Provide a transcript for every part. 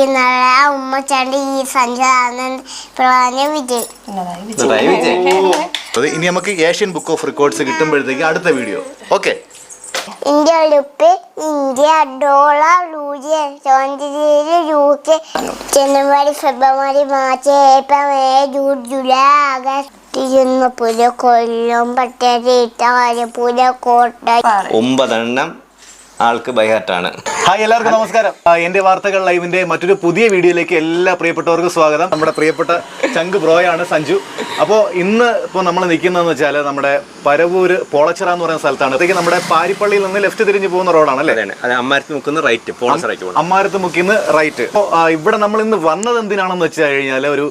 ഇരിക്കുന്ന ഉമ്മച്ചാണ്ടി ഈ സഞ്ജാനന്ദ് പ്രധാന വിജയ് നന്നായി വിജയ് അത് ഇനി നമുക്ക് ഏഷ്യൻ ബുക്ക് ഓഫ് റെക്കോർഡ്സ് കിട്ടുമ്പോഴത്തേക്ക് അടുത്ത വീഡിയോ. ഓക്കെ. ഇന്ത്യ ഉടുപ്പ് ഇന്ത്യ ഡോളർ ലൂജ് യു കെ ജനുവരി ഫെബ്രുവരി March April May June July August Thiruvananthapuram Kollam പട്ടേ ആലപ്പുഴ കോട്ടയം ഒമ്പതെണ്ണം ആൾക്ക് ബൈഹാർട്ടാണ് ഹായ് എല്ലാവർക്കും നമസ്കാരം. എന്റെ വാർത്തകൾ ലൈവിന്റെ മറ്റൊരു പുതിയ വീഡിയോയിലേക്ക് എല്ലാ പ്രിയപ്പെട്ടവർക്കും സ്വാഗതം. നമ്മുടെ പ്രിയപ്പെട്ട ചങ്ക് ബ്രോയാണ് സഞ്ജു. അപ്പോൾ ഇന്ന് ഇപ്പോൾ നമ്മൾ നിൽക്കുന്നതെന്ന് വെച്ചാൽ നമ്മുടെ പരവൂര് പോളച്ചിറ എന്ന് പറയുന്ന സ്ഥലത്താണ്. അതൊക്കെ നമ്മുടെ പാരിപ്പള്ളിയിൽ നിന്ന് ലെഫ്റ്റ് തിരിഞ്ഞ് പോകുന്ന റോഡാണ് അല്ലേ അമ്മാരത്ത് മുക്കുന്ന റൈറ്റ് അമ്മാരത്ത് മുക്കിന്ന് റൈറ്റ് അപ്പോൾ ഇവിടെ നമ്മൾ ഇന്ന് വന്നത് എന്തിനാണെന്ന് വെച്ച് കഴിഞ്ഞാൽ ഒരു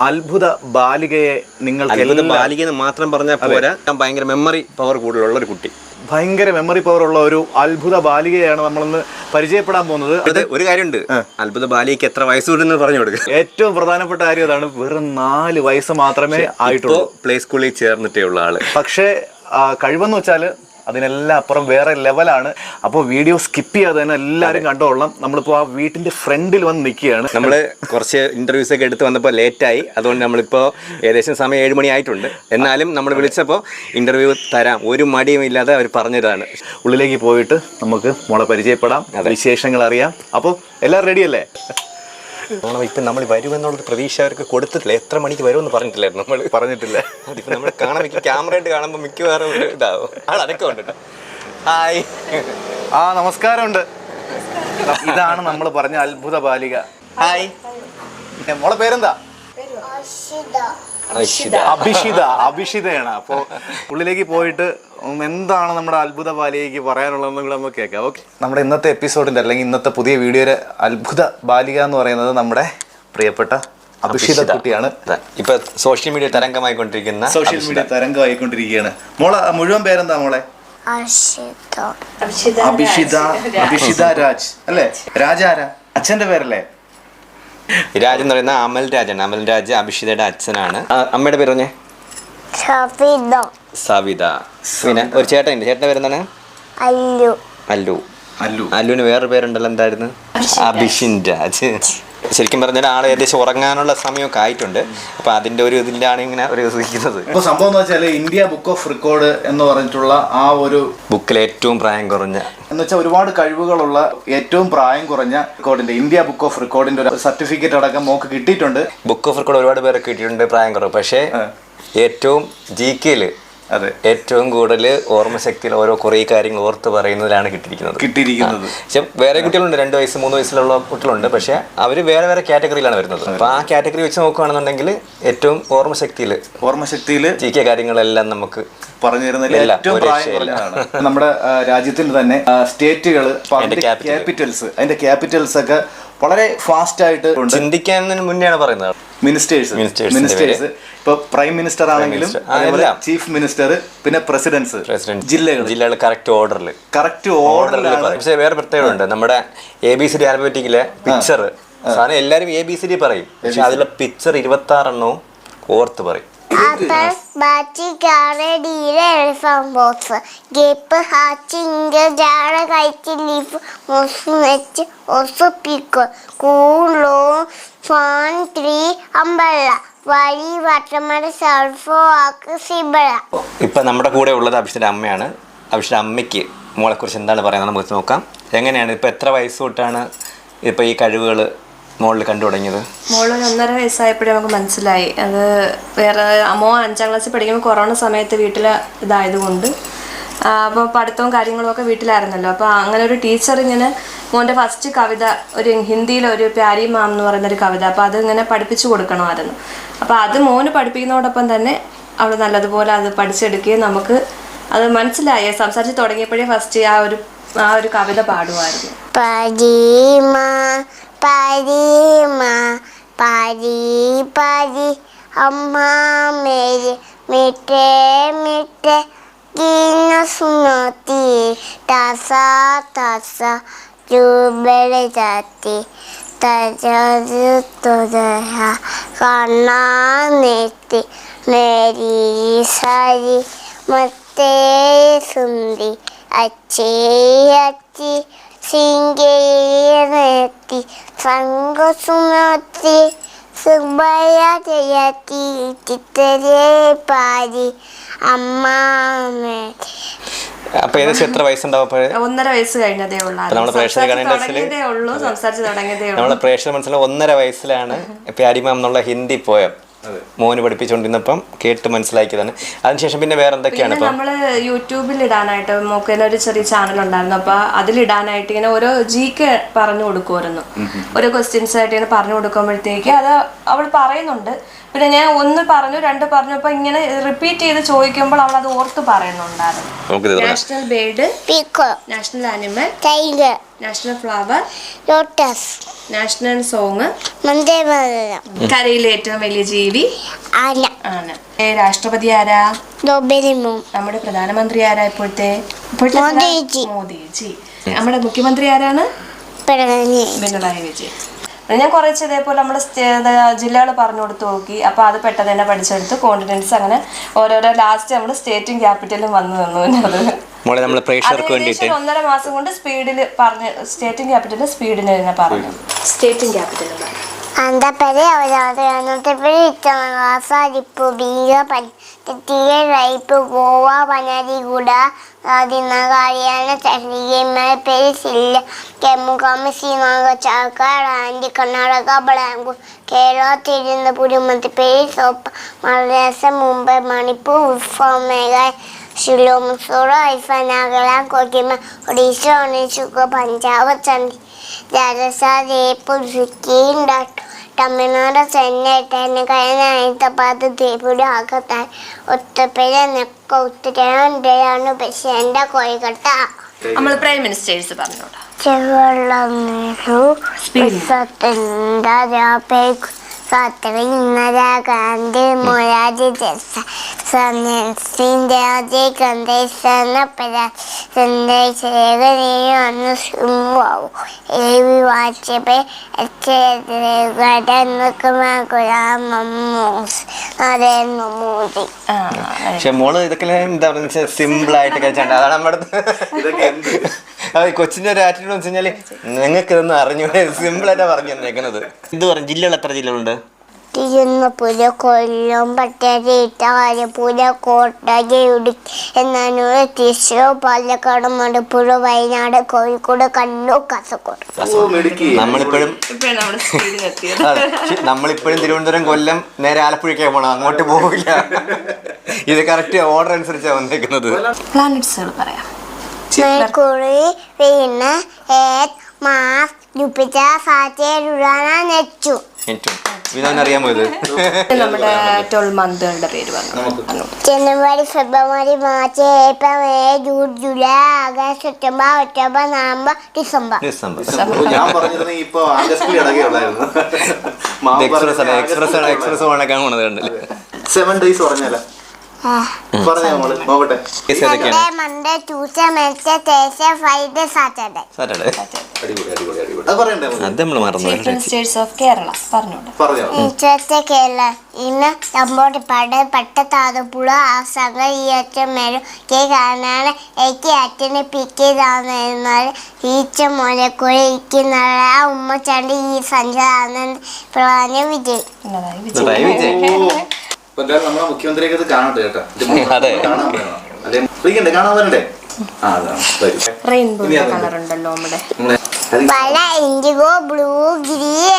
അത്ഭുത ബാലികയെ നിങ്ങൾ അത്ഭുത എല്ലാ- ബാലിക എന്ന് മാത്രം പറഞ്ഞാൽ പോരാ. ഭയങ്കര മെമ്മറി പവർ കൂടുതലുള്ള ഒരു കുട്ടി. ഭയങ്കര മെമ്മറി പവർ ഉള്ള ഒരു അത്ഭുത ബാലികയാണ് നമ്മളിന്ന് പരിചയപ്പെടാൻ പോകുന്നത്. അത് ഒരു കാര്യമുണ്ട്. അത്ഭുത ബാലികയ്ക്ക് എത്ര വയസ്സ് കൂടുന്നു പറഞ്ഞു കൊടുക്കുക ഏറ്റവും പ്രധാനപ്പെട്ട കാര്യം അതാണ് വെറും നാല് വയസ്സ് മാത്രമേ ആയിട്ടുള്ളൂ. പ്ലേ സ്കൂളിൽ ചേർന്നിട്ടേ ഉള്ള ആൾ. പക്ഷേ കഴിവെന്ന് വെച്ചാൽ അതിനെല്ലാം അപ്പുറം വേറെ ലെവലാണ്. അപ്പോൾ വീഡിയോ സ്കിപ്പ് ചെയ്യാതെ തന്നെ എല്ലാവരും കണ്ടോളാം നമ്മളിപ്പോൾ ആ വീട്ടിന്റെ ഫ്രണ്ടിൽ വന്ന് നിൽക്കുകയാണ്. നമ്മൾ കുറച്ച് ഇന്റർവ്യൂസ് ഒക്കെ എടുത്ത് വന്നപ്പോൾ ലേറ്റായി അതുകൊണ്ട് നമ്മളിപ്പോൾ ഏകദേശം സമയം ഏഴ് മണിയായിട്ടുണ്ട് എന്നാലും നമ്മൾ വിളിച്ചപ്പോൾ ഇന്റർവ്യൂ തരാം. ഒരു മടിയും ഇല്ലാതെ അവർ പറഞ്ഞതാണ്. ഉള്ളിലേക്ക് പോയിട്ട് നമുക്ക് മോളെ പരിചയപ്പെടാം. വിശേഷങ്ങൾ അറിയാം. അപ്പോൾ എല്ലാവരും റെഡിയല്ലേ ഓണം ഇപ്പം നമ്മൾ വരുമെന്നുള്ളൊരു പ്രതീക്ഷ അവർക്ക് കൊടുത്തിട്ടില്ല. എത്ര മണിക്ക് വരുമെന്ന് പറഞ്ഞിട്ടില്ലായിരുന്നു നമ്മൾ പറഞ്ഞിട്ടില്ല. അതിപ്പോൾ നമ്മൾ കാണാൻ മിക്ക ക്യാമറ ആയിട്ട് കാണുമ്പോൾ മിക്കവാറും ഒരു ഇതാവും. ആളടക്കം ഉണ്ട് കേട്ടോ. ഹായ്. ആ നമസ്കാരമുണ്ട്. ഇതാണ് നമ്മൾ പറഞ്ഞ അത്ഭുത ബാലിക. ഹായ്. നമ്മളെ മോളെ പേരെന്താ? അശ്വിത അഭിഷിത. അഭിഷിതയാണ്. അപ്പോൾ ഉള്ളിലേക്ക് പോയിട്ട് എന്താണ് നമ്മുടെ അത്ഭുത ബാലികയ്ക്ക് പറയാനുള്ളതെന്ന് കൂടെ നമുക്ക് കേൾക്കാം. ഓക്കെ നമ്മുടെ ഇന്നത്തെ എപ്പിസോഡിന്റെ അല്ലെങ്കിൽ ഇന്നത്തെ പുതിയ വീഡിയോയിലെ അത്ഭുത ബാലിക എന്ന് പറയുന്നത് നമ്മുടെ പ്രിയപ്പെട്ട അഭിഷിത. കുട്ടിയാണ്. ഇപ്പൊ സോഷ്യൽ മീഡിയ തരംഗമായിക്കൊണ്ടിരിക്കുന്ന സോഷ്യൽ മീഡിയ തരംഗമായിക്കൊണ്ടിരിക്കുകയാണ്. മോളെ മുഴുവൻ പേരെന്താ മോളെ? അഭിഷിത അഭിഷിത രാജ്. അല്ലേ? രാജാരാ അച്ഛന്റെ പേരല്ലേ? രാജ് എന്ന് പറയുന്ന അമൽ രാജാണ്. അമൽ രാജ് അഭിഷിതയുടെ അച്ഛനാണ്. അമ്മയുടെ പേര് പറഞ്ഞേ. ഷഫിദ സവിത. പിന്നെ ഒരു ചേട്ടനുണ്ട് ചേട്ടന്റെ പേരെന്താണ്? അല്ലു. അല്ലു. അല്ലു. അല്ലുവിന് വേറൊരു പേരുണ്ടല്ലോ എന്തായിരുന്നു? അഭിഷിൻ രാജ്. ശരിക്കും പറഞ്ഞാൽ ആൾ ഏകദേശം ഉറങ്ങാനുള്ള സമയമൊക്കെ ആയിട്ടുണ്ട്. അപ്പൊ അതിന്റെ ഒരു ഇതിലാണ് ഇങ്ങനെ ഒരു ഇരിക്കുന്നത്. ഇപ്പൊ സംഭവം എന്ന് വെച്ചാൽ ഇന്ത്യ ബുക്ക് ഓഫ് റെക്കോർഡ് എന്ന് പറഞ്ഞിട്ടുള്ള ആ ഒരു ബുക്കിൽ ഏറ്റവും പ്രായം കുറഞ്ഞ. എന്ന് വെച്ചാൽ ഒരുപാട് കഴിവുകളുള്ള ഏറ്റവും പ്രായം കുറഞ്ഞ റെക്കോർഡിന്റെ ഇന്ത്യ ബുക്ക് ഓഫ് റെക്കോർഡിന്റെ ഒരു സർട്ടിഫിക്കറ്റ് അടക്കം മോക്ക് കിട്ടിയിട്ടുണ്ട്. ബുക്ക് ഓഫ് റെക്കോർഡ് ഒരുപാട് പേരെ കിട്ടിയിട്ടുണ്ട് പ്രായം കുറവ്. പക്ഷേ ഏറ്റവും ജി കെയിൽ അതെ. ഏറ്റവും കൂടുതൽ ഓർമ്മശക്തിയിൽ ഓരോ കുറേ കാര്യങ്ങൾ ഓർത്ത് പറയുന്നതിലാണ് കിട്ടിയിരിക്കുന്നത്. കിട്ടിയിരിക്കുന്നത്. പക്ഷെ വേറെ കുട്ടികളുണ്ട്. രണ്ട് വയസ്സ് മൂന്ന് വയസ്സിലുള്ള കുട്ടികളുണ്ട്. പക്ഷേ അവർ വേറെ വേറെ കാറ്റഗറിയിലാണ് വരുന്നത്. അപ്പോൾ ആ കാറ്റഗറി വെച്ച് നോക്കുകയാണെന്നുണ്ടെങ്കിൽ ഏറ്റവും ഓർമ്മശക്തിയിൽ ഓർമ്മശക്തിയിൽ ജി കെ കാര്യങ്ങളെല്ലാം നമുക്ക് പറഞ്ഞു തരുന്നതിൽ ഏറ്റവും നമ്മുടെ രാജ്യത്തിൽ തന്നെ സ്റ്റേറ്റുകൾ ക്യാപിറ്റൽസ് അതിന്റെ ക്യാപിറ്റൽസ് ഒക്കെ വളരെ ഫാസ്റ്റ് ആയിട്ട് ഉണ്ട്. ചിന്തിക്കുന്നതിന് മുന്നെയാണ് പറയുന്നത്. മിനിസ്റ്റേഴ്സ് Ministers ന്റെ മിനിസ്റ്റേഴ്സ് ഇപ്പൊ പ്രൈം മിനിസ്റ്റർ ആണെങ്കിലും Minister. ആ, എല്ലാം. ചീഫ് മിനിസ്റ്റർ പിന്നെ പ്രസിഡൻസ് പ്രസിഡന്റ് ജില്ലകൾ. ജില്ലകൾ കറക്റ്റ് ഓർഡറിൽ കറക്റ്റ് ഓർഡറിൽ ഓർഡറിലാണ് പക്ഷേ വേറെ പ്രത്യേകതയുണ്ട് നമ്മുടെ A B C D picture സാധനം എല്ലാവരും എ ബി സി ഡി പറയും. പക്ഷെ അതിലെ പിക്ചർ ഇരുപത്തി ആറെണ്ണവും ഓർത്ത് പറയും. Apple, bat car deer elephant box grape hatch ഇഞ്ച ജാട കയറ്റി ലീഫ് മൊസ് നെച്ച് ഒസ് പിക്കോ കൂളോ ഫാൻ ട്രീ അമ്പള്ള വഴി വട്ടമട സിബള ഇപ്പൊ നമ്മുടെ കൂടെ ഉള്ളത് അഭിഷിന്റെ അമ്മയാണ്. അഭിഷിന്റെ അമ്മയ്ക്ക് മോളെ കുറിച്ച് എന്താണ് പറയുന്നത് നമുക്ക് നോക്കാം. എങ്ങനെയാണ്? ഇപ്പൊ എത്ര വയസ്സ് തൊട്ടാണ് ഇപ്പൊ ഈ കഴിവുകൾ മോളിൽ കണ്ടു തുടങ്ങിയത്? മോൾ ഒരു ഒന്നര വയസ്സായപ്പോഴേ നമുക്ക് മനസ്സിലായി. അത് വേറെ അമ്മോ അഞ്ചാം ക്ലാസ്സിൽ പഠിക്കുമ്പോൾ കൊറോണ സമയത്ത് വീട്ടിൽ ഇതായതുകൊണ്ട്. അപ്പോൾ പഠിത്തവും കാര്യങ്ങളും ഒക്കെ വീട്ടിലായിരുന്നല്ലോ. അപ്പോൾ അങ്ങനെ ഒരു ടീച്ചർ ഇങ്ങനെ മോന്റെ ഫസ്റ്റ് കവിത ഒരു ഹിന്ദിയിലൊരു പ്യാരി മാം എന്ന് പറയുന്ന ഒരു കവിത. അപ്പോൾ അത് ഇങ്ങനെ പഠിപ്പിച്ചു കൊടുക്കണമായിരുന്നു. അപ്പോൾ അത് മോന് പഠിപ്പിക്കുന്നതോടൊപ്പം തന്നെ അവൾ നല്ലതുപോലെ അത് പഠിച്ചെടുക്കുകയും നമുക്ക് അത് മനസ്സിലായി. സംസാരിച്ച് തുടങ്ങിയപ്പോഴേ ഫസ്റ്റ് ആ ഒരു ആ ഒരു കവിത പാടുമായിരുന്നു. पारी माँ, पारी पारी, अम्मा मेरे मीठे मीठे गिन सुनोती, तासा तासा, जो बढ़ जाती तजर तो रहा खाना नेती, मेरी सारी मते सुंदी अच्छी अच्छी सिंगे അച്ചി സിംഗേത്തി സംഘസുമത്തി സുബയ ജയത്തി ചിത്തരേ പാരി അമ്മാമേ. അപ്പൊ ഏകദേശം എത്ര വയസ്സുണ്ടാവും ഒന്നര വയസ്സ് കഴിഞ്ഞതേ ഉള്ളൂ. നമ്മുടെ ഉള്ളൂ നമ്മളെ പ്രേക്ഷകർ മനസ്സിലാവും ഒന്നര വയസ്സിലാണ് പ്യാരിമാം എന്നുള്ള ഹിന്ദി പോയം. മോന് പഠിപ്പിച്ചുകൊണ്ടിരുന്നപ്പം കേട്ട് മനസ്സിലാക്കിയതാണ്. അതിനുശേഷം പിന്നെ വേറെ എന്തൊക്കെയാണ് നമ്മൾ യൂട്യൂബിൽ ഇടാനായിട്ട് മോക്കേന ഒരു ചെറിയ ചാനൽ ഉണ്ടായിരുന്നു അപ്പൊ അതിലിടാനായിട്ട് ഇങ്ങനെ ഓരോ ജി കെ പറഞ്ഞു കൊടുക്കുമായിരുന്നു ഓരോ ക്വസ്റ്റ്യൻസ് ആയിട്ട് ഇങ്ങനെ പറഞ്ഞു കൊടുക്കുമ്പോഴത്തേക്ക് അത് അവൾ പറയുന്നുണ്ട്. പിന്നെ ഞാൻ ഒന്ന് പറഞ്ഞു രണ്ട് പറഞ്ഞു അപ്പൊ ഇങ്ങനെ റിപ്പീറ്റ് ചെയ്ത് ചോദിക്കുമ്പോൾ അവൾ അത് ഓർത്ത് പറയുന്നുണ്ടായിരുന്നു. National bird national animal tiger. National flower lotus. National song. കരയിലെ ഏറ്റവും വലിയ ജീവി. ആന ആണ്. രാഷ്ട്രപതി ആരാ? നമ്മുടെ പ്രധാനമന്ത്രി ആരാ ഇപ്പോഴത്തെ? മോദിജി. നമ്മുടെ മുഖ്യമന്ത്രി ആരാണ്? പിണറായി വിജയൻ. ഞാൻ കുറച്ച് ഇതേപോലെ നമ്മൾ ജില്ലകൾ പറഞ്ഞു കൊടുത്ത് നോക്കി. അപ്പോൾ അത് പെട്ടെന്ന് തന്നെ പഠിച്ചെടുത്ത് കോണ്ടിനെൻസ് അങ്ങനെ ഓരോരോ ലാസ്റ്റ് നമ്മൾ സ്റ്റേറ്റും ക്യാപിറ്റലും വന്നു തന്നു അത്. മോളെ നമ്മൾ അത് വേണ്ടിയിട്ട്. ഏകദേശം ഒന്നര മാസം കൊണ്ട് സ്പീഡിൽ പറഞ്ഞു സ്റ്റേറ്റും ക്യാപിറ്റലും സ്പീഡിൽ തന്നെ പറഞ്ഞു. സ്റ്റേറ്റും ക്യാപിറ്റലും പറഞ്ഞു. അന്തപ്പരെ അവരാതെ അന്നത്തെ പേര് ഇത്തമാസാരിപ്പ് ബീഗ പറ്റിയ റൈപ്പ് ഗോവ പനരിഗുഡ ദിനകാരിയാന ചണ്ഡിഗഡ് പേര്. സില്ല കെമ്മുകാമ ശ്രീനാഗ ചാക്കാട് ആൻഡി കർണാടക ബളാങ്കൂർ കേരള തിരുവനന്തപുരം മധ്യപ്രദേശ് സോപ്പ മഹാരാഷ്ട്ര മുംബൈ മണിപ്പൂർ ഉൾഫ മേഘാലയ ഷിലോങ് മിസോറ ഹൈഫ നാഗാലാൻഡ് കൊഹിമ ഒഡീഷ ഒണീഷുക പഞ്ചാബ് ചണ്ഡി രാജസ്ഥാൻ ജയ്പൂർ സിക്കിം ഡാട്ട് തമിഴ്നാട് ചെന്നൈ കഴിഞ്ഞ ഹൈദരാബാദ് ദ്വീപിലും ആകത്താൻ ഉത്തരപ്രദേശ നെക്ക പക്ഷെ ബഷേണ്ട കോഴിക്കട്ട. നമ്മൾ പ്രൈം മിനിസ്റ്റേഴ്സ് പറഞ്ഞോടാ ജവഹർലാൽ നെഹ്റു സത്യൻ സത്യ ഇന്ദിരാഗാന്ധി മൊരാജി ദേശായി ഇന്ദിരാജി ഗന്ധേശന ചന്ദ്രശേഖരനും സിംഹവും എ വി വാജ്പേയി എച്ച് നരേന്ദ്രമോദി ആ പക്ഷെ മോൾ ഇതൊക്കെ എന്താ പറയുക സിമ്പിൾ ആയിട്ട് കഴിച്ചാണ്ട് അതാണ് നമ്മുടെ അടുത്ത് അത് കൊച്ചിന്റെ ഒരു ആറ്റിറ്റ്യൂഡ് വെച്ച് കഴിഞ്ഞാൽ നിങ്ങൾക്ക് ഇതൊന്നും അറിഞ്ഞു സിമ്പിൾ ആയിട്ട് പറഞ്ഞു തന്നേക്കുന്നത് ഇത് പറഞ്ഞു ജില്ലകൾ എത്ര ജില്ലകളുണ്ട്? തിരുവനന്തപുര കൊല്ലം പട്ടേരി ആലപ്പുഴ കോട്ടയം ഇടുക്കി എന്നാനൂർ തൃശ്ശൂർ പാലക്കാട് മലപ്പുറം വയനാട് കോഴിക്കോട് കണ്ണൂർ കാസർഗോഡ്. നമ്മളിപ്പോഴും അതെ. പക്ഷെ നമ്മളിപ്പോഴും തിരുവനന്തപുരം കൊല്ലം നേരെ ആലപ്പുഴയ്ക്ക് പോകണം അങ്ങോട്ട് പോവില്ല. ഇത് കറക്റ്റ് ഓർഡർ അനുസരിച്ചാണ് വന്നേക്കുന്നത്. പ്ലാനറ്റ്സുകൾ പറയാം. മെർക്കുറി വീണ് ഏത് മാസ് ജൂപ്പിറ്റർ സാറ്റേർ ഉറാന നെച്ചു. ഏറ്റവും അറിയാമോ ഇത് നമ്മുടെ ട്വൽവ് മന്തുകളുടെ പേര് പറഞ്ഞു. ജനുവരി ഫെബ്രുവരി March April May June July August September October November December. December. ഞാൻ പറഞ്ഞിരുന്നെങ്കിൽ ഇപ്പൊ ആഗസ്റ്റിൽ ഇടകയുള്ളായിരുന്നു എക്സ്പ്രസ് എക്സ്പ്രസ് എക്സ്പ്രസ് ഓണക്കാൻ പോണത് കണ്ടല്ലേ സെവൻ ഡേയ്സ് പറഞ്ഞാല പറഞ്ഞ നോക്കട്ടെ. Monday Tuesday Wednesday Thursday Friday Saturday Saturday അടിപൊളി അടിപൊളി അടിപൊളി. അത് പറയണ്ടേ മോൾ? അത് നമ്മൾ മറന്നു സ്റ്റേറ്റ്സ് ഓഫ് കേരള പറഞ്ഞോണ്ട് പറഞ്ഞോ? ഇന്നത്തെ കേരള ഇന്ന് ആസംഗ ഈ അച്ഛൻ മേലും കെ കാണാണ് എനിക്ക് അച്ഛനെ പിക്ക് ഈച്ച ഉമ്മച്ചാണ്ടി ഈ പ്രധാന വിജയ് പിണറായി വിജയൻ. അപ്പൊ എന്തായാലും നമ്മളെ മുഖ്യമന്ത്രിയൊക്കെ ഇത് കാണട്ടെ കേട്ടോ. അതെ. കാണാൻ വേണം. അല്ലേ വിളിക്കണ്ടേ കാണാൻ വരണ്ടേ? ആ അതാണ് ശരി. റെയിൻബോ ഇനി അതെന്ത്? കളർ ഉണ്ടല്ലോ നമ്മുടെ. നമ്മളെ അത് പല ഇൻഡിഗോ ബ്ലൂ ഗ്രീൻ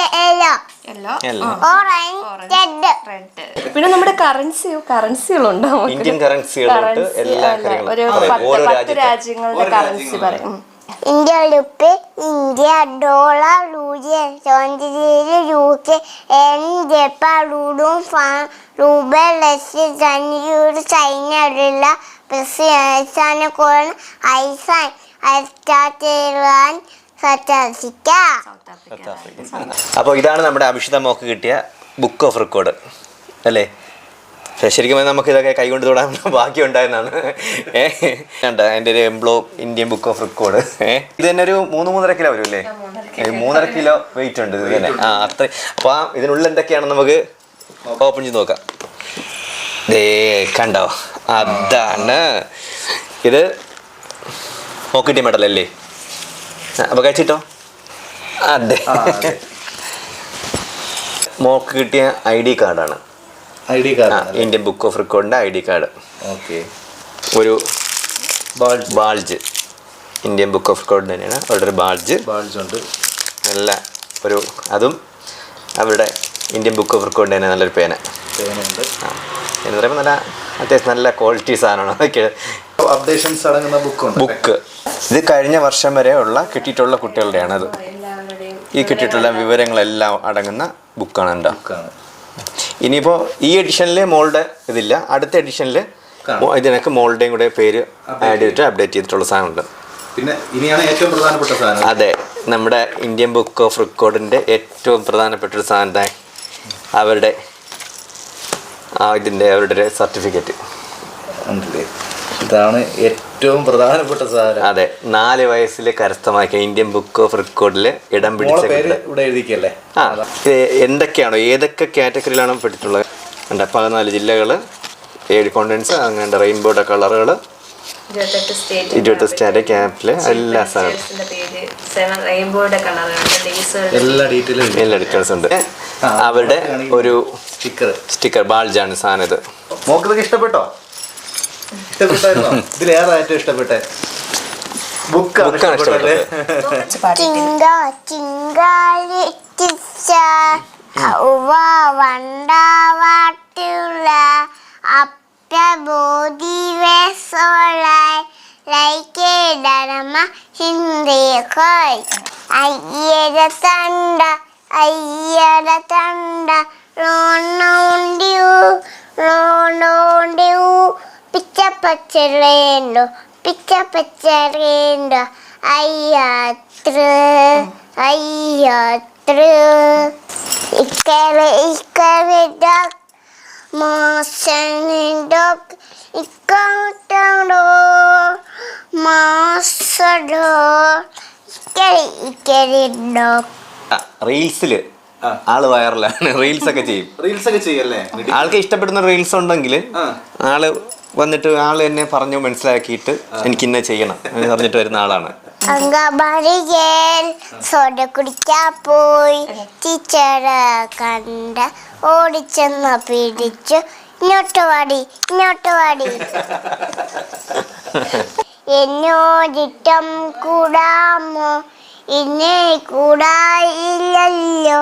യെല്ലോ എല്ലാം ഓറഞ്ച് റെഡ് റെഡ് പിന്നെ നമ്മുടെ കറൻസി കറൻസികളുണ്ടോ നമുക്ക്? ഇന്ത്യൻ കറൻസികളുണ്ട് Currency എല്ലാ അല്ല, കാര്യങ്ങളും. ഒരു പറയും. പത്ത് രാജ്യങ്ങളുടെ കറൻസി പറയും. ഉം. ഇന്ത്യ ലുപ്പ് ഇന്ത്യ ഡോളർ ലൂജിയൻ ചോഞ്ചിരി യൂക്ക് എൻ ജപ്പാൻ ലൂഡും ഫാൻ രൂപ ലക്ഷ്യ ജനിയൂർ ചൈന ഉള്ള ബ്രസീൽ കോൺ ഐസാൻ അസ്റ്റാൻ അപ്പോൾ ഇതാണ് നമ്മുടെ അഭിഷിത മോക്ക് കിട്ടിയ ബുക്ക് ഓഫ് റെക്കോർഡ് അല്ലേ? ശരിക്കും നമുക്ക് ഇതൊക്കെ കൈകൊണ്ട് തൊടാൻ ബാക്കി ഉണ്ടായിരുന്നാണ് ഏ കണ്ട എന്റെ ഒരു എംബ്ലോ ഇന്ത്യൻ ബുക്ക് ഓഫ് റെക്കോർഡ് ഏഹ് ഇത് തന്നെ ഒരു മൂന്ന് മൂന്നര കിലോ വരും അല്ലേ മൂന്നര കിലോ. വെയിറ്റ് ഉണ്ട് ഇത് തന്നെ. ആ അത്ര. അപ്പോൾ ആ ഇതിനുള്ളിൽ എന്തൊക്കെയാണെന്ന് നമുക്ക് ഓപ്പൺ ചെയ്ത് നോക്കാം. ദേ കണ്ടോ? അതാണ്. ഇത് നോക്കിട്ടി മെഡൽ അല്ലേ? അപ്പൊ കഴിച്ചിട്ടോ? അതെ. മോക്ക് കിട്ടിയ ഐ ഡി കാർഡാണ്. I D card Indian book of റെക്കോർഡിന്റെ I D card. Okay. ഒരു badge. Indian book of record തന്നെയാണ്. അവിടെ ഒരു ബാൾജ്. ബാൾജ് ഉണ്ട്. നല്ല ഒരു അതും അവരുടെ ഇന്ത്യൻ ബുക്ക് ഓഫ് റെക്കോർഡ് തന്നെ നല്ലൊരു പേന. പേനുണ്ട് ആ എന്ന് പറയുമ്പോൾ നല്ല അത്യാവശ്യം നല്ല ക്വാളിറ്റി സാധനമാണ്. അതൊക്കെ അപ്ഡേഷൻസ് അടങ്ങുന്ന ബുക്കുണ്ട് ബുക്ക് ഇത് കഴിഞ്ഞ വർഷം വരെ ഉള്ള കിട്ടിയിട്ടുള്ള കുട്ടികളുടെയാണ് അത് ഈ കിട്ടിയിട്ടുള്ള വിവരങ്ങളെല്ലാം അടങ്ങുന്ന ബുക്കാണ് എന്റെ ബുക്കാണ് ഇനിയിപ്പോൾ ഈ എഡിഷനിൽ മോളുടെ ഇതില്ല. അടുത്ത എഡിഷനിൽ. ഇതിനൊക്കെ മോളുടെയും കൂടെ പേര് ആഡ് ചെയ്തിട്ട് അപ്ഡേറ്റ് ചെയ്തിട്ടുള്ള സാധനമുണ്ട്. പിന്നെ ഇനിയാണ് ഏറ്റവും പ്രധാനപ്പെട്ട സാധനം. അതെ. നമ്മുടെ ഇന്ത്യൻ ബുക്ക് ഓഫ് റെക്കോർഡിന്റെ ഏറ്റവും പ്രധാനപ്പെട്ട ഒരു സാധനം അവരുടെ ആ ഇതിന്റെ അവരുടെ സർട്ടിഫിക്കറ്റ് ഉണ്ടല്ലേ? ഇതാണ് ഏറ്റവും പ്രധാനപ്പെട്ട സാധനം. അതെ നാല് വയസ്സിൽ കരസ്ഥമാക്കിയ ഇന്ത്യൻ ബുക്ക് ഓഫ് റെക്കോർഡിൽ ഇടം പിടിച്ച പേര്. ഇവിടെ എഴുതിക്കല്ലേ? ആ എന്തൊക്കെയാണോ ഏതൊക്കെ കാറ്റഗറിയിലാണ് പെട്ടിട്ടുള്ളത്? ഉണ്ട് പതിനാല് ജില്ലകൾ ഏഴ് കോണ്ടിനൻസ് അങ്ങനെ റെയിൻബോയുടെ കളറുകൾ ഇരുപത്തെട്ട് സ്റ്റേറ്റ് എല്ലാ എല്ലാ ഡീറ്റെയിൽസ് ഉണ്ട്. അവരുടെ ഒരു സ്റ്റിക്കർ സ്റ്റിക്കർ ബാൾജാണ് സാധനം ഇത്. മോക്ക് ഇഷ്ടപ്പെട്ടോ? ഇഷ്ടപ്പെട്ടായിരുന്നോ ഏറ്റവും ഇഷ്ടപ്പെട്ടെ? ബുക്കാണ് ചിങ്ക ചിങ്കാരി വേസോളായി ഹിന്ദി കോയ് അയ്യര തണ്ട അയ്യര തണ്ട പിച്ച പച്ചറേണ്ടോ പിച്ച പച്ചറേണ്ടോ അയ്യാത്ര അയ്യാത്ര. ഇക്കരെ ഇക്കരെ ഡോക് മോശന് ഡോക് ഇക്കോട്ടോ മാസഡോ ഇക്കരെ ഇക്കരെ ഡോക്. റീൽസിൽ ആൾ വൈറലാണ്. റീൽസ് ഒക്കെ ചെയ്യും. റീൽസ് ഒക്കെ ചെയ്യല്ലേ? ആൾക്ക് ഇഷ്ടപ്പെടുന്ന റീൽസ് ഉണ്ടെങ്കിൽ ആൾ വന്നിട്ട് ആൾ എന്നെ പറഞ്ഞു മനസ്സിലാക്കിയിട്ട് എനിക്ക് ഇന്ന ചെയ്യണം എന്ന് പറഞ്ഞിട്ട് വരുന്ന ആളാണ്. അങ്കമാലിയിൽ സോഡ കുടിക്കാൻ പോയി. ടീച്ചറെ കണ്ട ഓടിച്ചെന്ന് പിടിച്ചു. ഇങ്ങോട്ട് വാടി ഇങ്ങോട്ട് വാടി. എന്നോടിട്ടം കൂടാമോ? ഇന്നെ കൂടായില്ലല്ലോ.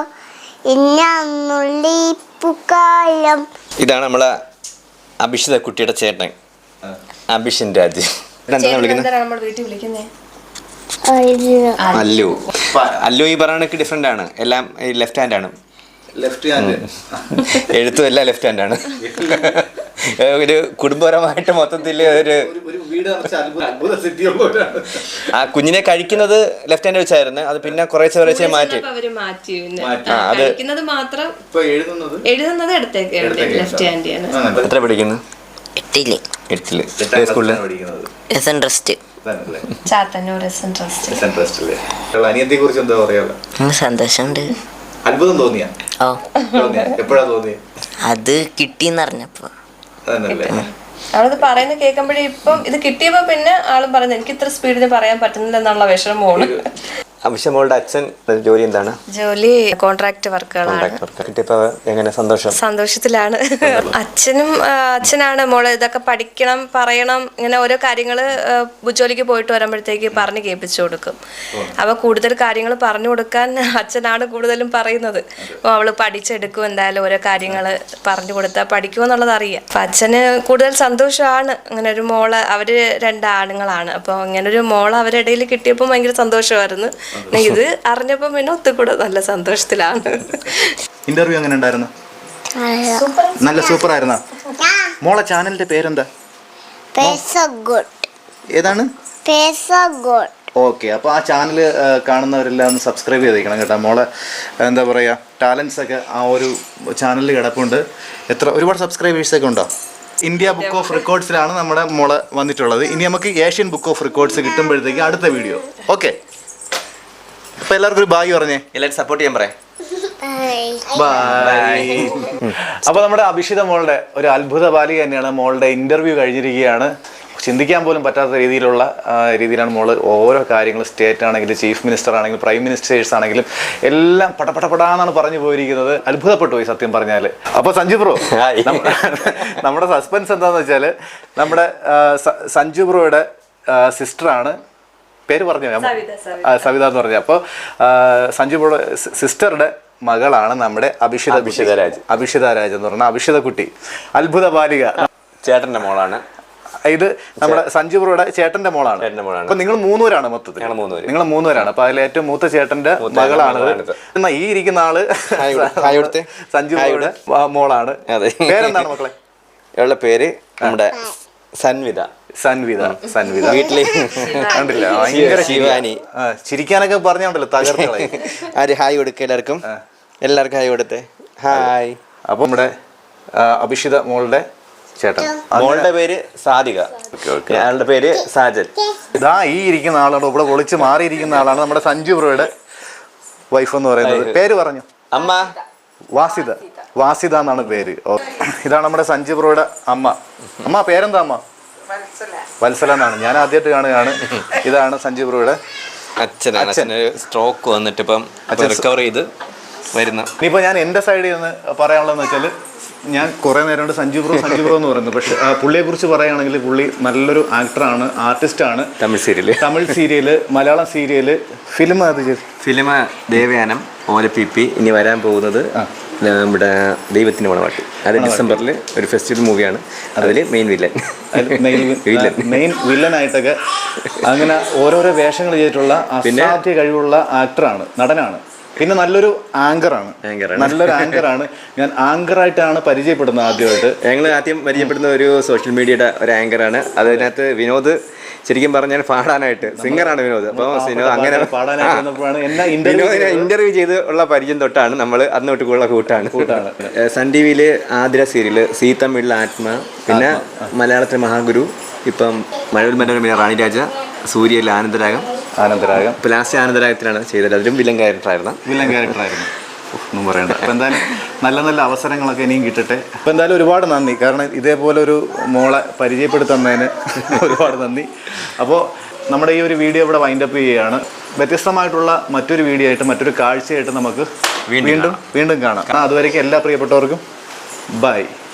ഇന്നുള്ളിപ്പുക്കാലം ഇതാണ് നമ്മളെ അഭിഷിത കുട്ടിയുടെ ചേട്ടൻ. അഭിഷൻ രാജ്. എന്താണ് വിളിക്കുന്നത്? എന്താണ് നമ്മൾ വീട്ടിൽ വിളിക്കുന്നേ? അല്ലു. അല്ലു ഈ പറയണക്ക് ഡിഫറെന്റ് ആണ്. എല്ലാം ലെഫ്റ്റ് ഹാൻഡ് ആണ്. ലെഫ്റ്റ് ഹാൻഡ് എഴുത്തും എല്ലാം ലെഫ്റ്റ് ഹാൻഡ് ആണ്. ഒരു കുടുംബപരമായിട്ട് മൊത്തത്തിൽ ഒരു ആ കുഞ്ഞിനെ കഴിക്കുന്നത് ലെഫ്റ്റ് ഹാൻഡ് വെച്ചായിരുന്നു. അത് പിന്നെ കുറേശ്ശെ കുറേശ്ശെ മാറ്റി. മാറ്റി. കഴിക്കുന്നത് മാത്രം ഇപ്പൊ എഴുതുന്നത്? ഇടത്തേക്ക് ലെഫ്റ്റ് ഹാൻഡിയാണ് എത്ര പഠിക്കുന്നു? എട്ടിൽ. എട്ടിൽ. എട്ടാം സ്കൂളിൽ S N trust? Chathannoor S N trust S N trust അല്ലേ അനിയത്തെ കുറിച്ച് എന്താ പറയാ? സന്തോഷമുണ്ട്. അത്ഭുതം തോന്നിയാ? ഓ. എപ്പോഴാ തോന്നിയ? അത് അതന്നല്ലേ അവളത് പറയുന്നത് കേൾക്കുമ്പോഴേ ഇപ്പം ഇത് കിട്ടിയപ്പോ പിന്നെ ആളും പറഞ്ഞു എനിക്ക് ഇത്ര സ്പീഡിൽ പറയാൻ പറ്റുന്നില്ല എന്നുള്ള വിഷമമാണ് അഭിഷമോളുടെ അച്ഛൻ ജോലി എന്താണ്? ജോലി കോൺട്രാക്ട് വർക്കുകളാണ് എങ്ങനെ? സന്തോഷം? സന്തോഷത്തിലാണ്. അച്ഛനും അച്ഛനാണ് മോൾ. ഇതൊക്കെ പഠിക്കണം പറയണം. ഇങ്ങനെ ഓരോ കാര്യങ്ങൾ ജോലിക്ക് പോയിട്ട് വരുമ്പോഴത്തേക്ക് പറഞ്ഞ് കേൾപ്പിച്ചു കൊടുക്കും. അപ്പോൾ കൂടുതൽ കാര്യങ്ങൾ പറഞ്ഞു കൊടുക്കാൻ അച്ഛനാണ് കൂടുതലും പറയുന്നത്. അവൾ പഠിച്ചെടുക്കും എന്തായാലും ഓരോ കാര്യങ്ങൾ പറഞ്ഞു കൊടുത്താൽ പഠിക്കുമെന്നുള്ളത് അറിയാം. അപ്പം അച്ഛന് കൂടുതൽ സന്തോഷമാണ്. അങ്ങനെ ഒരു മോൾ അവർ രണ്ട് ആണുങ്ങളാണ്. അപ്പോൾ ഇങ്ങനെ ഒരു മോൾ അവരുടെ ഇടയിൽ കിട്ടിയപ്പോൾ ഭയങ്കര സന്തോഷമായിരുന്നു. ഇത് അറിഞ്ഞപ്പോൾ പിന്നെ ഒത്തുകൂടെ നല്ല സന്തോഷത്തിലാണ്. ഇന്റർവ്യൂ എങ്ങനെ ഉണ്ടായിരുന്നു? നല്ല സൂപ്പർ ആയിരുന്ന മോളെ ചാനലിന്റെ പേരെന്താ? പേസ ഗുഡ് ഏതാണ്? പേസ ഗുഡ് ഓക്കെ അപ്പൊ ആ ചാനൽ കാണുന്നവരെല്ലാം ഒന്ന് സബ്സ്ക്രൈബ് ചെയ്തേക്കണം കേട്ടോ. മോളെ എന്താ പറയാ ടാലൻസ് ഒക്കെ ആ ഒരു ചാനലിൽ കിടപ്പുണ്ട്. എത്ര ഒരുപാട് സബ്സ്ക്രൈബേഴ്സ് ഒക്കെ ഉണ്ടോ? ഇന്ത്യ ബുക്ക് ഓഫ് റെക്കോർഡ്സിലാണ് നമ്മുടെ മോളെ വന്നിട്ടുള്ളത്. ഇനി നമുക്ക് ഏഷ്യൻ ബുക്ക് ഓഫ് റെക്കോർഡ്സ് കിട്ടുമ്പോഴത്തേക്ക് അടുത്ത വീഡിയോ ഓക്കെ. അപ്പോൾ എല്ലാവർക്കും ഒരു ബായ് പറഞ്ഞേ. എല്ലാവരും സപ്പോർട്ട് ചെയ്യാൻ പറയാം. ബൈ അപ്പൊ നമ്മുടെ അഭിഷിത മോളുടെ ഒരു അത്ഭുത ബാലിക തന്നെയാണ് മോളുടെ ഇന്റർവ്യൂ കഴിഞ്ഞിരിക്കുകയാണ്. ചിന്തിക്കാൻ പോലും പറ്റാത്ത രീതിയിലുള്ള രീതിയിലാണ് മോൾ ഓരോ കാര്യങ്ങളും സ്റ്റേറ്റ് ആണെങ്കിലും ചീഫ് മിനിസ്റ്റർ ആണെങ്കിലും പ്രൈം മിനിസ്റ്റേഴ്സ് ആണെങ്കിലും എല്ലാം പടപടപടാന്നാണ് പറഞ്ഞു പോയിരിക്കുന്നത്. അത്ഭുതപ്പെട്ടു പോയി സത്യം പറഞ്ഞാൽ അപ്പോൾ സഞ്ജു ബ്രോ നമ്മുടെ സസ്പെൻസ് എന്താന്ന് വെച്ചാൽ നമ്മുടെ സഞ്ജു ബ്രോയുടെ സിസ്റ്ററാണ് പേര് പറഞ്ഞു ഞാൻ- സവിത, എന്ന് പറഞ്ഞു. അപ്പോൾ സഞ്ജു പോള സിസ്റ്ററുടെ മകളാണ് നമ്മുടെ അഭിഷിത. അഭിഷിത രാജ്. അഭിഷിത രാജ് എന്ന് പറഞ്ഞ അഭിഷിത കുട്ടി. അത്ഭുത ബാലിക. ചേട്ടന്റെ മോളാണ്. ഇത് നമ്മുടെ സഞ്ജു ബ്രോയുടെ ചേട്ടന്റെ മോളാണ്. അപ്പൊ നിങ്ങൾ മൂന്നുപേരാണ് മൊത്തത്തിൽ. നിങ്ങൾ മൂന്നുപേരാണ്. അപ്പൊ അതിൽ ഏറ്റവും മൂത്ത ചേട്ടന്റെ മകളാണ് എന്നാ ഈ ഇരിക്കുന്ന ആൾ. സഞ്ജു ബ്രോയുടെ മോളാണ്. പേരെന്താണ് മക്കളെ? പേര് നമ്മുടെ സൻവിത സൻവിത സൻവിത വീട്ടിലെ കണ്ടില്ല? ഭയങ്കര ശിവാനി. ചിരിക്കാനൊക്കെ പറഞ്ഞോണ്ടല്ലോ തകർത്തളെ. ആര് ഹായ് കൊടുക്കുക എല്ലാവർക്കും? എല്ലാവർക്കും ഹായ് കൊടുത്തെ. ഹായ്. അപ്പൊ നമ്മുടെ അഭിഷിത മോളുടെ ചേട്ടൻ. മോളുടെ പേര് സാധിക. അയാളുടെ പേര് സാജൻ. ഇതാ ഈ ഇരിക്കുന്ന ആളാണ്. ഇവിടെ ഒളിച്ച് മാറിയിരിക്കുന്ന ആളാണ് നമ്മുടെ സഞ്ജു ബ്രോയുടെ വൈഫ് എന്ന് പറയുന്നത്. പേര് പറഞ്ഞു. അമ്മ. വാസിത. വാസിത എന്നാണ് പേര്. ഇതാണ് നമ്മുടെ സഞ്ജീവ് ബ്രോയുടെ അമ്മ. അമ്മ പേരെന്താ അമ്മ? വത്സല. എന്നാണ്. ഞാൻ ആദ്യമായിട്ട് കാണുകയാണ്. ഇതാണ് സഞ്ജീവ് ബ്രോയുടെ അച്ഛനാണ് അച്ഛനൊരു സ്ട്രോക്ക് വന്നിട്ട് ഇപ്പം റിക്കവർ ചെയ്ത് വരുന്ന. ഇനിയിപ്പോ ഞാൻ എന്റെ സൈഡിൽ നിന്ന് പറയാനുള്ളതെന്ന് വെച്ചാൽ ഞാൻ കുറെ നേരം കൊണ്ട് സഞ്ജു ബ്രോ സഞ്ജു ബ്രോ എന്ന് പറയുന്നു. പക്ഷെ പുള്ളിയെ കുറിച്ച് പറയുകയാണെങ്കിൽ പുള്ളി നല്ലൊരു ആക്ടറാണ് ആണ് Tamil serial Tamil serial Malayalam serial film അത് ദേവയാനം ഫിലിം ദേവയാനം ഓലപ്പിപ്പി ഇനി വരാൻ പോകുന്നത് നമ്മുടെ ദൈവത്തിന് മണവാട്ടി. അത് ഡിസംബറിൽ ഒരു ഫെസ്റ്റിവൽ മൂവിയാണ് അതിൽ മെയിൻ വില്ലൻ വില്ലൻ മെയിൻ വില്ലനായിട്ടൊക്കെ അങ്ങനെ ഓരോരോ വേഷങ്ങൾ ചെയ്തിട്ടുള്ള അസാധ്യ കഴിവുള്ള ആക്ടറാണ് നടനാണ്. പിന്നെ നല്ലൊരു ആങ്കറാണ് ആങ്കറാണ്. നല്ലൊരു ആങ്കറാണ് ഞാൻ ആങ്കർ ആയിട്ടാണ് പരിചയപ്പെടുന്നത് ആദ്യമായിട്ട്. ഞങ്ങൾ ആദ്യം പരിചയപ്പെടുന്ന ഒരു സോഷ്യൽ മീഡിയയുടെ ഒരു ആങ്കറാണ് അതിനകത്ത് വിനോദ് ശരിക്കും പറഞ്ഞാൽ പാടാനായിട്ട് സിംഗറാണ് വിനോദ്. അപ്പോൾ വിനോദ് അങ്ങനെ വിനോദിനെ ഇന്റർവ്യൂ ചെയ്ത് ഉള്ള പരിചയം തൊട്ടാണ് നമ്മൾ അന്ന് തൊട്ട് കൂടുതൽ കൂട്ടാണ്. സൺ ടി വിയിൽ ആതിര സീരിയൽ സീ തമിഴിൽ ആത്മ പിന്നെ മലയാളത്തിലെ മഹാഗുരു ഇപ്പം മഴവിൽ മനോരമ റാണി രാജ സൂര്യയിൽ ആനന്ദരാഗം. ആനന്ദരാഗം. ഇപ്പം ലാസ്റ്റ് ആനന്ദരാഗത്തിലാണ് ചെയ്തത്. അതിലും വില്ലൻ ക്യാരക്ടറായിരുന്നു. വില്ലൻ ക്യാരക്ടറായിരുന്നു. ഒന്നും പറയണ്ട. അപ്പം എന്തായാലും നല്ല നല്ല അവസരങ്ങളൊക്കെ ഇനിയും കിട്ടട്ടെ. അപ്പം എന്തായാലും ഒരുപാട് നന്ദി. കാരണം ഇതേപോലെ ഒരു മോളെ പരിചയപ്പെടുത്തുന്നതിന് ഒരുപാട് നന്ദി. അപ്പോൾ നമ്മുടെ ഈ ഒരു വീഡിയോ ഇവിടെ വൈൻഡപ്പ് ചെയ്യുകയാണ്. വ്യത്യസ്തമായിട്ടുള്ള മറ്റൊരു വീഡിയോ ആയിട്ട് മറ്റൊരു കാഴ്ചയായിട്ട് നമുക്ക് വീണ്ടും വീണ്ടും വീണ്ടും കാണാം. അതുവരേക്കും എല്ലാ പ്രിയപ്പെട്ടവർക്കും ബൈ.